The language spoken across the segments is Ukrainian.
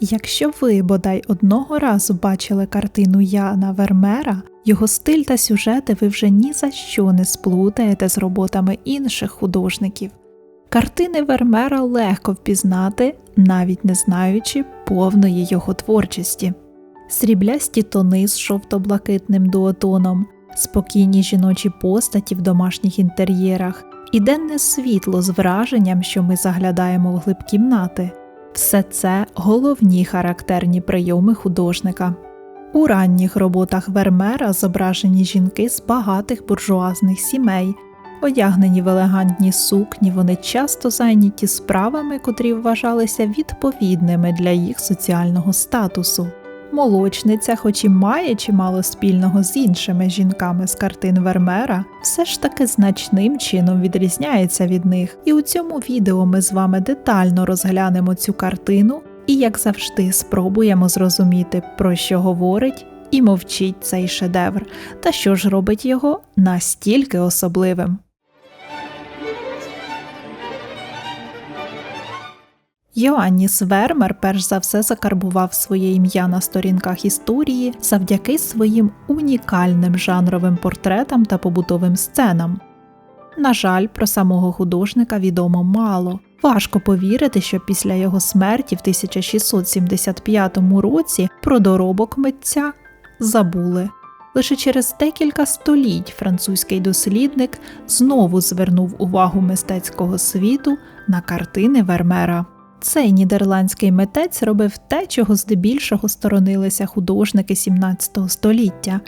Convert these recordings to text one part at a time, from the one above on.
Якщо ви бодай одного разу бачили картину Яна Вермера, його стиль та сюжети ви вже ні за що не сплутаєте з роботами інших художників. Картини Вермера легко впізнати, навіть не знаючи повної його творчості, сріблясті тони з жовто-блакитним дуотоном, спокійні жіночі постаті в домашніх інтер'єрах і денне світло з враженням, що ми заглядаємо в глиб кімнати. Все це головні характерні прийоми художника. У ранніх роботах Вермера зображені жінки з багатих буржуазних сімей, одягнені в елегантні сукні, вони часто зайняті справами, котрі вважалися відповідними для їх соціального статусу. Молочниця, хоч і має чимало спільного з іншими жінками з картин Вермера, все ж таки значним чином відрізняється від них. І у цьому відео ми з вами детально розглянемо цю картину і, як завжди, спробуємо зрозуміти, про що говорить і мовчить цей шедевр, та що ж робить його настільки особливим. Йоанніс Вермер перш за все закарбував своє ім'я на сторінках історії завдяки своїм унікальним жанровим портретам та побутовим сценам. На жаль, про самого художника відомо мало. Важко повірити, що після його смерті в 1675 році про доробок митця забули. Лише через декілька століть французький дослідник знову звернув увагу мистецького світу на картини Вермера. Цей нідерландський митець робив те, чого здебільшого сторонилися художники XVII століття,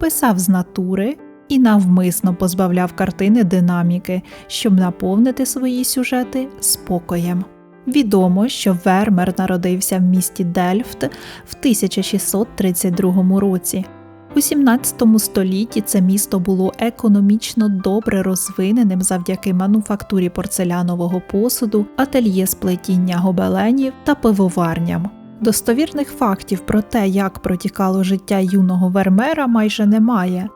писав з натури і навмисно позбавляв картини динаміки, щоб наповнити свої сюжети спокоєм. Відомо, що Вермер народився в місті Дельфт в 1632 році. У 17 столітті це місто було економічно добре розвиненим завдяки мануфактурі порцелянового посуду, ательє сплетіння гобеленів та пивоварням. Достовірних фактів про те, як протікало життя юного Вермера, майже немає.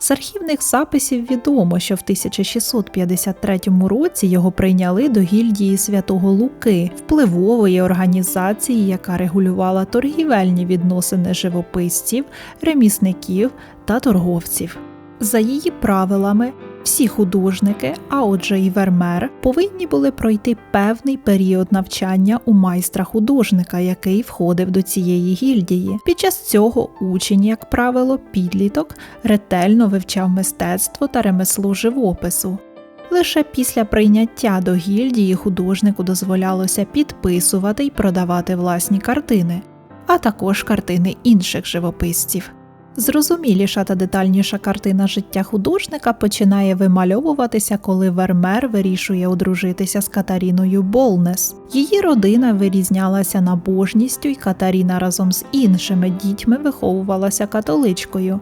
З архівних записів відомо, що в 1653 році його прийняли до гільдії Святого Луки, впливової організації, яка регулювала торгівельні відносини живописців, ремісників та торговців. За її правилами, всі художники, а отже і Вермер, повинні були пройти певний період навчання у майстра художника, який входив до цієї гільдії. Під час цього учень, як правило, підліток ретельно вивчав мистецтво та ремесло живопису. Лише після прийняття до гільдії художнику дозволялося підписувати й продавати власні картини, а також картини інших живописців. Зрозуміліша та детальніша картина життя художника починає вимальовуватися, коли Вермер вирішує одружитися з Катаріною Болнес. Її родина вирізнялася набожністю, і Катаріна разом з іншими дітьми виховувалася католичкою.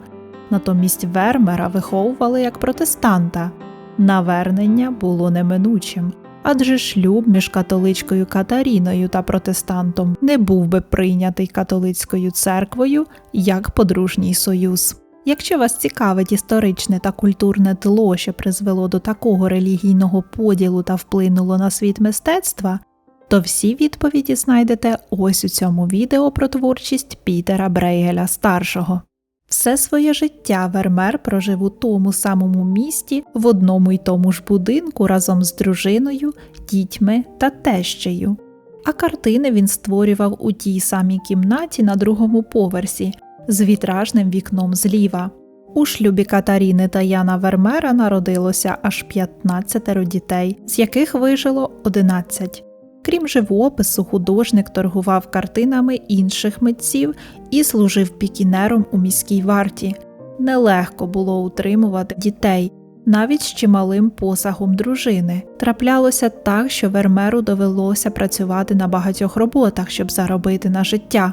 Натомість Вермера виховували як протестанта. Навернення було неминучим адже шлюб між католичкою Катаріною та протестантом не був би прийнятий католицькою церквою як подружній союз. Якщо вас цікавить історичне та культурне тло, що призвело до такого релігійного поділу та вплинуло на світ мистецтва, то всі відповіді знайдете ось у цьому відео про творчість Пітера Брейгеля старшого. Все своє життя Вермер прожив у тому самому місті, в одному й тому ж будинку разом з дружиною, дітьми та тещею. А картини він створював у тій самій кімнаті на другому поверсі з вітражним вікном зліва. У шлюбі Катаріни та Яна Вермера народилося аж 15 дітей, з яких вижило 11. Крім живопису, художник торгував картинами інших митців і служив пікінером у міській варті. Нелегко було утримувати дітей, навіть з чималим посагом дружини. Траплялося так, що Вермеру довелося працювати на багатьох роботах, щоб заробити на життя.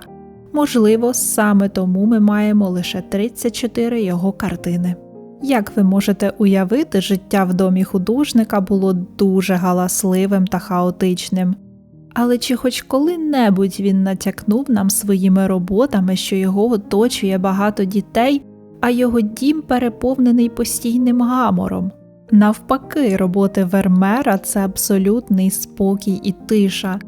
Можливо, саме тому ми маємо лише 34 його картини. Як ви можете уявити, життя в домі художника було дуже галасливим та хаотичним. Але чи хоч коли-небудь він натякнув нам своїми роботами, що його оточує багато дітей, а його дім переповнений постійним гамором? Навпаки, роботи Вермера це абсолютний спокій і тиша.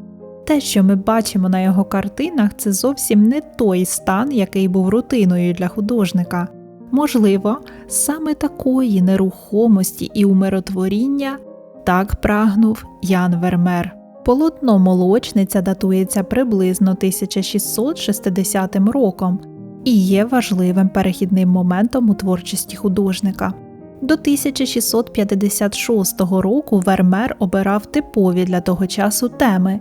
Те, що ми бачимо на його картинах, це зовсім не той стан, який був рутиною для художника. Можливо, саме такої нерухомості і умиротворіння так прагнув Ян Вермер. Полотно молочниця датується приблизно 1660 роком і є важливим перехідним моментом у творчості художника. До 1656 року Вермер обирав типові для того часу теми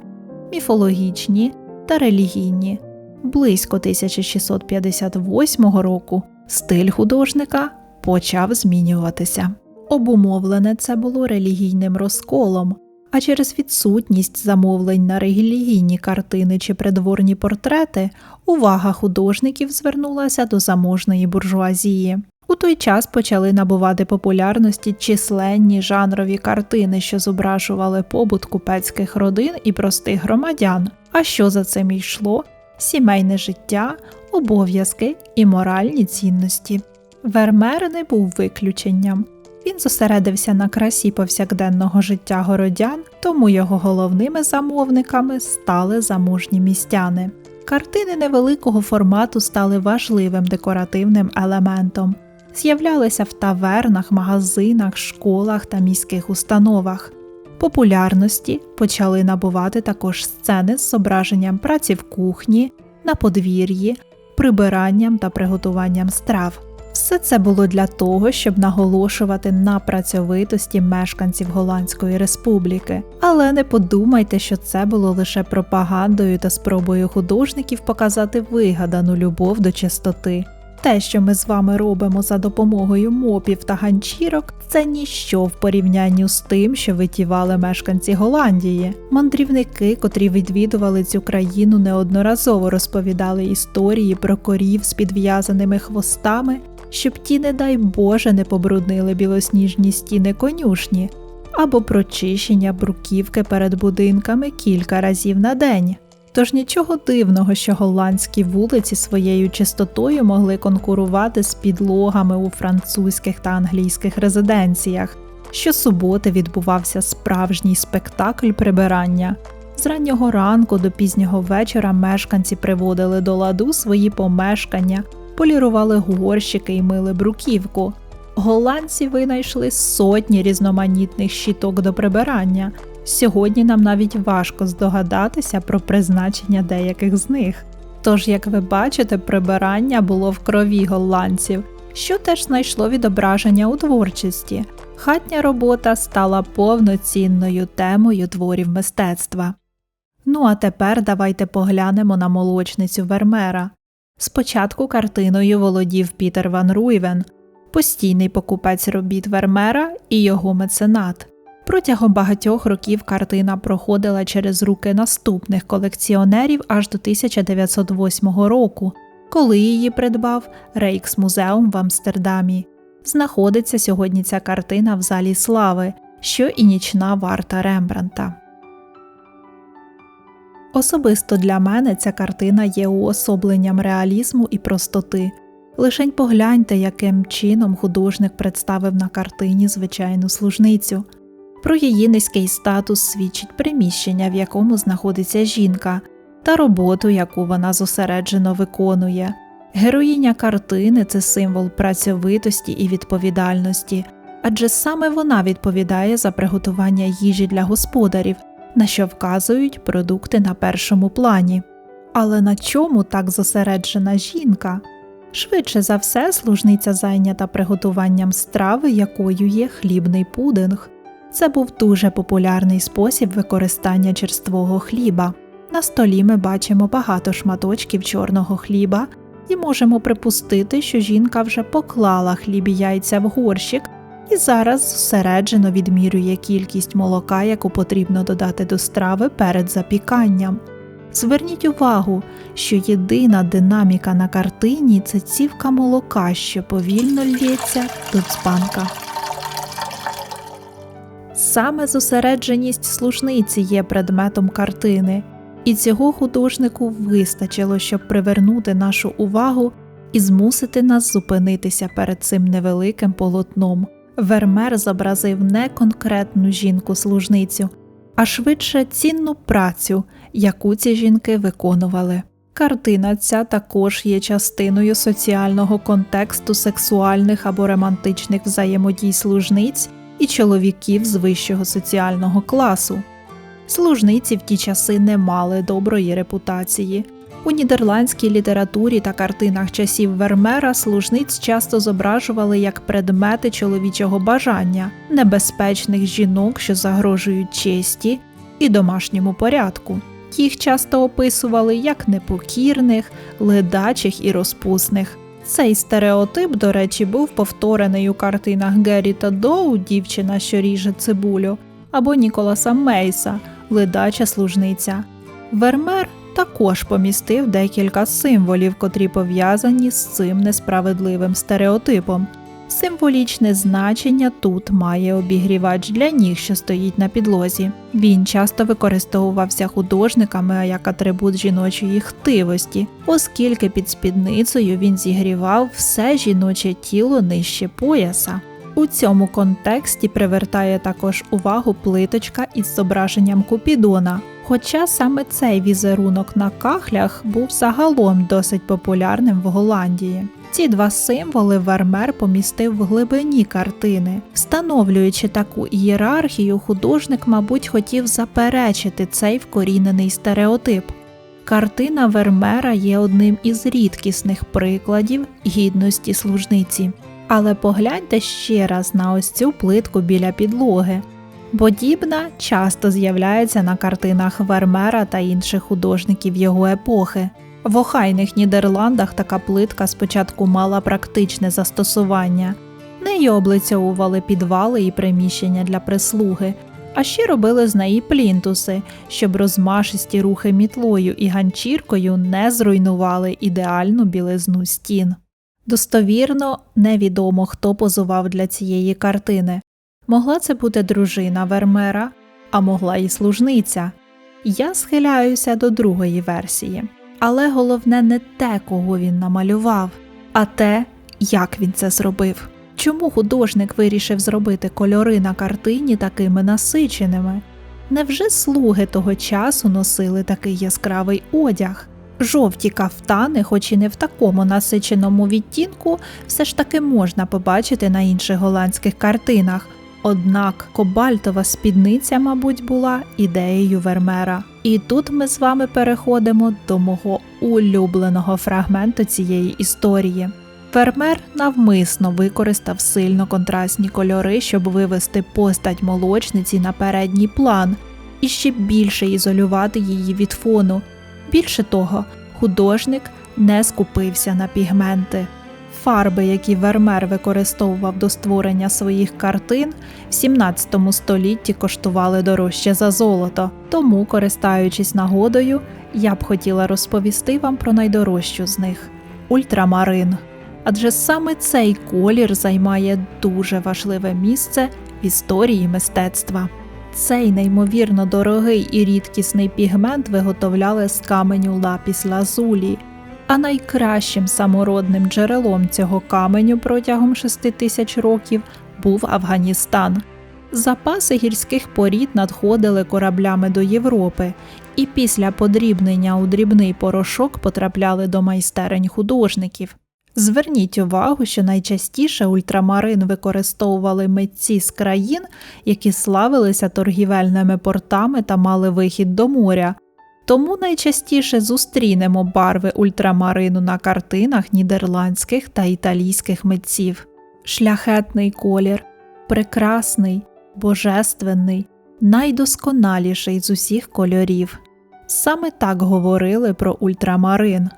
міфологічні та релігійні. Близько 1658 року стиль художника почав змінюватися. Обумовлене це було релігійним розколом, а через відсутність замовлень на релігійні картини чи придворні портрети увага художників звернулася до заможної буржуазії. У той час почали набувати популярності численні жанрові картини, що зображували побут купецьких родин і простих громадян. А що за цим йшло? Сімейне життя, обов'язки і моральні цінності. Вермер не був виключенням. Він зосередився на красі повсякденного життя городян, тому його головними замовниками стали заможні містяни. Картини невеликого формату стали важливим декоративним елементом, з'являлися в тавернах, магазинах, школах та міських установах. Популярності почали набувати також сцени з зображенням праці в кухні, на подвір'ї, прибиранням та приготуванням страв. Все це було для того, щоб наголошувати на працьовитості мешканців Голландської республіки. Але не подумайте, що це було лише пропагандою та спробою художників показати вигадану любов до чистоти. Те, що ми з вами робимо за допомогою мопів та ганчірок, це ніщо в порівнянні з тим, що витівали мешканці Голландії. Мандрівники, котрі відвідували цю країну, неодноразово розповідали історії про корів з підв'язаними хвостами щоб ті, не дай Боже, не побруднили білосніжні стіни конюшні або прочищення бруківки перед будинками кілька разів на день. Тож нічого дивного, що голландські вулиці своєю чистотою могли конкурувати з підлогами у французьких та англійських резиденціях. Щосуботи відбувався справжній спектакль прибирання. З раннього ранку до пізнього вечора мешканці приводили до ладу свої помешкання, полірували горщики і мили бруківку. Голландці винайшли сотні різноманітних щіток до прибирання. Сьогодні нам навіть важко здогадатися про призначення деяких з них. Тож, як ви бачите, прибирання було в крові голландців, що теж знайшло відображення у творчості. Хатня робота стала повноцінною темою творів мистецтва. Ну а тепер давайте поглянемо на молочницю Вермера. Спочатку картиною володів Пітер Ван Руйвен, постійний покупець робіт Вермера і його меценат. Протягом багатьох років картина проходила через руки наступних колекціонерів аж до 1908 року, коли її придбав Рейксмузеум в Амстердамі. Знаходиться сьогодні ця картина в залі слави, що і нічна варта Рембранта. Особисто для мене ця картина є уособленням реалізму і простоти. Лишень погляньте, яким чином художник представив на картині звичайну служницю. Про її низький статус свідчить приміщення, в якому знаходиться жінка, та роботу, яку вона зосереджено виконує. Героїня картини це символ працьовитості і відповідальності, адже саме вона відповідає за приготування їжі для господарів на що вказують продукти на першому плані. Але на чому так зосереджена жінка? Швидше за все, служниця зайнята приготуванням страви, якою є хлібний пудинг. Це був дуже популярний спосіб використання черствого хліба. На столі ми бачимо багато шматочків чорного хліба і можемо припустити, що жінка вже поклала хліб і яйця в горщик і зараз зсереджено відмірює кількість молока, яку потрібно додати до страви перед запіканням. Зверніть увагу, що єдина динаміка на картині це цівка молока, що повільно лється до цпанка. Саме зосередженість служниці є предметом картини, і цього художнику вистачило, щоб привернути нашу увагу і змусити нас зупинитися перед цим невеликим полотном. Вермер зобразив не конкретну жінку-служницю, а швидше цінну працю, яку ці жінки виконували. Картина ця також є частиною соціального контексту сексуальних або романтичних взаємодій служниць і чоловіків з вищого соціального класу. Служниці в ті часи не мали доброї репутації. У нідерландській літературі та картинах часів Вермера служниць часто зображували як предмети чоловічого бажання, небезпечних жінок, що загрожують честі і домашньому порядку. Їх часто описували як непокірних, ледачих і розпусних. Цей стереотип, до речі, був повторений у картинах Герріта Доу, дівчина, що ріже цибулю, або Ніколаса Мейса, ледача служниця. Вермер також помістив декілька символів, котрі пов'язані з цим несправедливим стереотипом. Символічне значення тут має обігрівач для ніг, що стоїть на підлозі. Він часто використовувався художниками як атрибут жіночої хтивості, оскільки під спідницею він зігрівав все жіноче тіло нижче пояса. У цьому контексті привертає також увагу плиточка із зображенням Купідона. Хоча саме цей візерунок на кахлях був загалом досить популярним в Голландії. Ці два символи Вермер помістив в глибині картини. Встановлюючи таку ієрархію, художник, мабуть, хотів заперечити цей вкорінений стереотип. Картина Вермера є одним із рідкісних прикладів гідності служниці. Але погляньте ще раз на ось цю плитку біля підлоги. Подібна часто з'являється на картинах Вермера та інших художників його епохи. В охайних Нідерландах така плитка спочатку мала практичне застосування, нею облицьовували підвали і приміщення для прислуги, а ще робили з неї плінтуси, щоб розмашисті рухи мітлою і ганчіркою не зруйнували ідеальну білизну стін. Достовірно, невідомо, хто позував для цієї картини. Могла це бути дружина Вермера, а могла і служниця. Я схиляюся до другої версії. Але головне не те, кого він намалював, а те, як він це зробив. Чому художник вирішив зробити кольори на картині такими насиченими? Невже слуги того часу носили такий яскравий одяг? Жовті кафтани, хоч і не в такому насиченому відтінку, все ж таки можна побачити на інших голландських картинах. Однак кобальтова спідниця, мабуть, була ідеєю Вермера. І тут ми з вами переходимо до мого улюбленого фрагменту цієї історії. Вермер навмисно використав сильно контрастні кольори, щоб вивести постать молочниці на передній план і ще більше ізолювати її від фону. Більше того, художник не скупився на пігменти. Фарби, які Вермер використовував до створення своїх картин, в 17 столітті коштували дорожче за золото. Тому, користаючись нагодою, я б хотіла розповісти вам про найдорожчу з них ультрамарин. Адже саме цей колір займає дуже важливе місце в історії мистецтва. Цей неймовірно дорогий і рідкісний пігмент виготовляли з каменю лапіс лазулі а найкращим самородним джерелом цього каменю протягом 6 тисяч років був Афганістан. Запаси гірських порід надходили кораблями до Європи, і після подрібнення у дрібний порошок потрапляли до майстерень художників. Зверніть увагу, що найчастіше ультрамарин використовували митці з країн, які славилися торгівельними портами та мали вихід до моря, тому найчастіше зустрінемо барви ультрамарину на картинах нідерландських та італійських митців. Шляхетний колір, прекрасний, божественний, найдосконаліший з усіх кольорів. Саме так говорили про ультрамарин.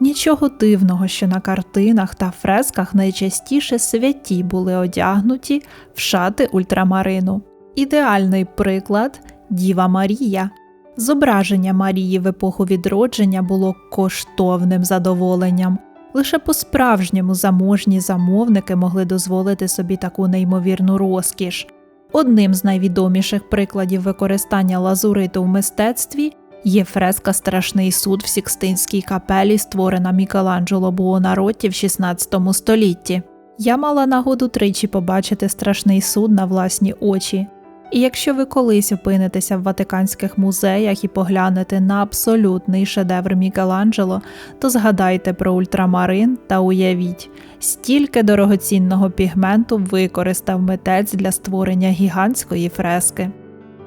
Нічого дивного, що на картинах та фресках найчастіше святі були одягнуті в шати ультрамарину. Ідеальний приклад Діва Марія. Зображення Марії в епоху відродження було коштовним задоволенням. Лише по-справжньому заможні замовники могли дозволити собі таку неймовірну розкіш. Одним з найвідоміших прикладів використання лазуриту в мистецтві є фреска Страшний суд в Сікстинській капелі, створена Мікеланджело Буонаротті в XVI столітті. Я мала нагоду тричі побачити страшний суд на власні очі. І якщо ви колись опинитеся в Ватиканських музеях і поглянете на абсолютний шедевр Мікеланджело, то згадайте про ультрамарин та уявіть, стільки дорогоцінного пігменту використав митець для створення гігантської фрески.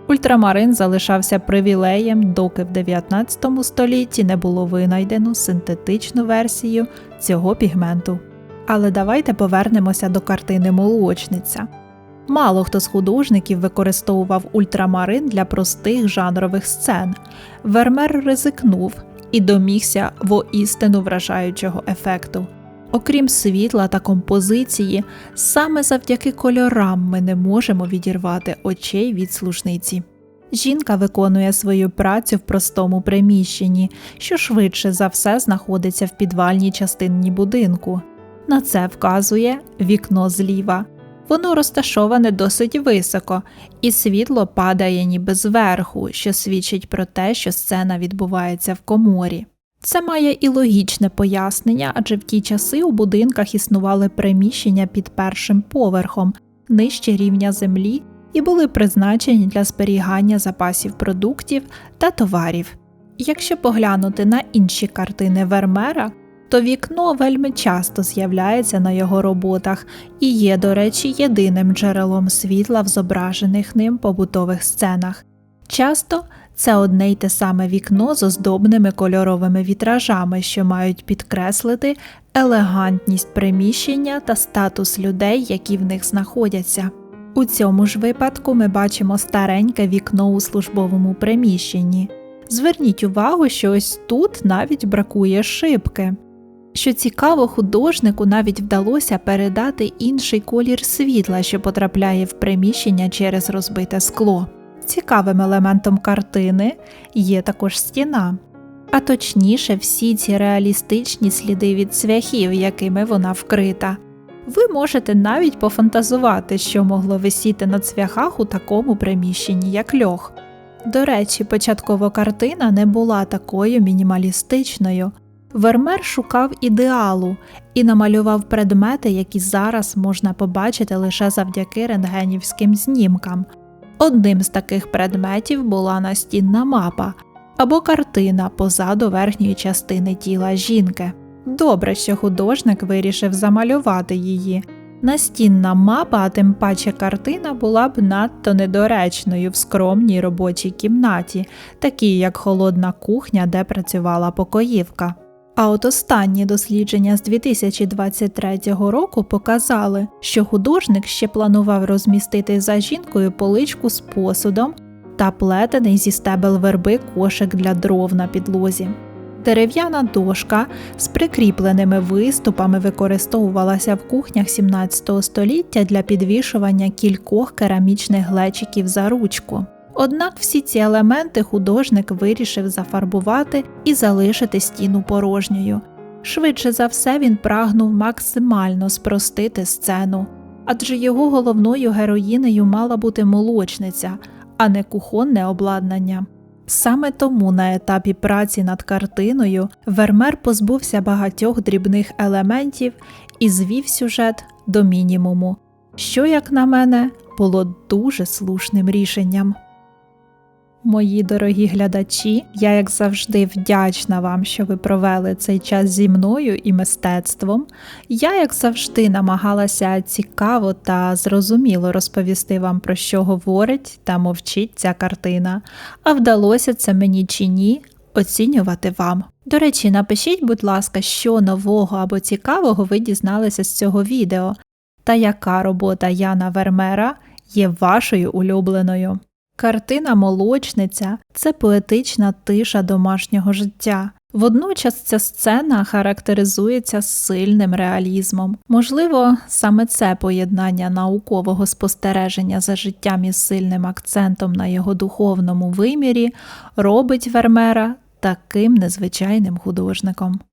Ультрамарин залишався привілеєм, доки в 19 столітті не було винайдено синтетичну версію цього пігменту. Але давайте повернемося до картини Молочниця. Мало хто з художників використовував ультрамарин для простих жанрових сцен. Вермер ризикнув і домігся воістину вражаючого ефекту. Окрім світла та композиції, саме завдяки кольорам ми не можемо відірвати очей від служниці. Жінка виконує свою працю в простому приміщенні, що швидше за все знаходиться в підвальній частині будинку. На це вказує вікно зліва. Воно розташоване досить високо, і світло падає ніби зверху, що свідчить про те, що сцена відбувається в коморі. Це має і логічне пояснення, адже в ті часи у будинках існували приміщення під першим поверхом, нижче рівня землі, і були призначені для зберігання запасів продуктів та товарів. Якщо поглянути на інші картини Вермера, то вікно вельми часто з'являється на його роботах і є, до речі, єдиним джерелом світла в зображених ним побутових сценах. Часто це одне й те саме вікно з оздобними кольоровими вітражами, що мають підкреслити елегантність приміщення та статус людей, які в них знаходяться. У цьому ж випадку ми бачимо стареньке вікно у службовому приміщенні. Зверніть увагу, що ось тут навіть бракує шибки. Що цікаво, художнику навіть вдалося передати інший колір світла, що потрапляє в приміщення через розбите скло. Цікавим елементом картини є також стіна, а точніше, всі ці реалістичні сліди від цвяхів, якими вона вкрита. Ви можете навіть пофантазувати, що могло висіти на цвяхах у такому приміщенні, як льох. До речі, початкова картина не була такою мінімалістичною. Вермер шукав ідеалу і намалював предмети, які зараз можна побачити лише завдяки рентгенівським знімкам. Одним з таких предметів була настінна мапа або картина позаду верхньої частини тіла жінки. Добре, що художник вирішив замалювати її. Настінна мапа, а тим паче картина, була б надто недоречною в скромній робочій кімнаті, такій як холодна кухня, де працювала покоївка. А от останні дослідження з 2023 року показали, що художник ще планував розмістити за жінкою поличку з посудом та плетений зі стебел верби кошик для дров на підлозі. Дерев'яна дошка з прикріпленими виступами використовувалася в кухнях 17 століття для підвішування кількох керамічних глечиків за ручку. Однак всі ці елементи художник вирішив зафарбувати і залишити стіну порожньою. Швидше за все він прагнув максимально спростити сцену, адже його головною героїнею мала бути молочниця, а не кухонне обладнання. Саме тому на етапі праці над картиною Вермер позбувся багатьох дрібних елементів і звів сюжет до мінімуму, що, як на мене, було дуже слушним рішенням. Мої дорогі глядачі, я, як завжди, вдячна вам, що ви провели цей час зі мною і мистецтвом. Я, як завжди, намагалася цікаво та зрозуміло розповісти вам, про що говорить та мовчить ця картина, а вдалося це мені чи ні оцінювати вам. До речі, напишіть, будь ласка, що нового або цікавого ви дізналися з цього відео, та яка робота Яна Вермера є вашою улюбленою. Картина молочниця це поетична тиша домашнього життя. Водночас ця сцена характеризується сильним реалізмом. Можливо, саме це поєднання наукового спостереження за життям із сильним акцентом на його духовному вимірі робить Вермера таким незвичайним художником.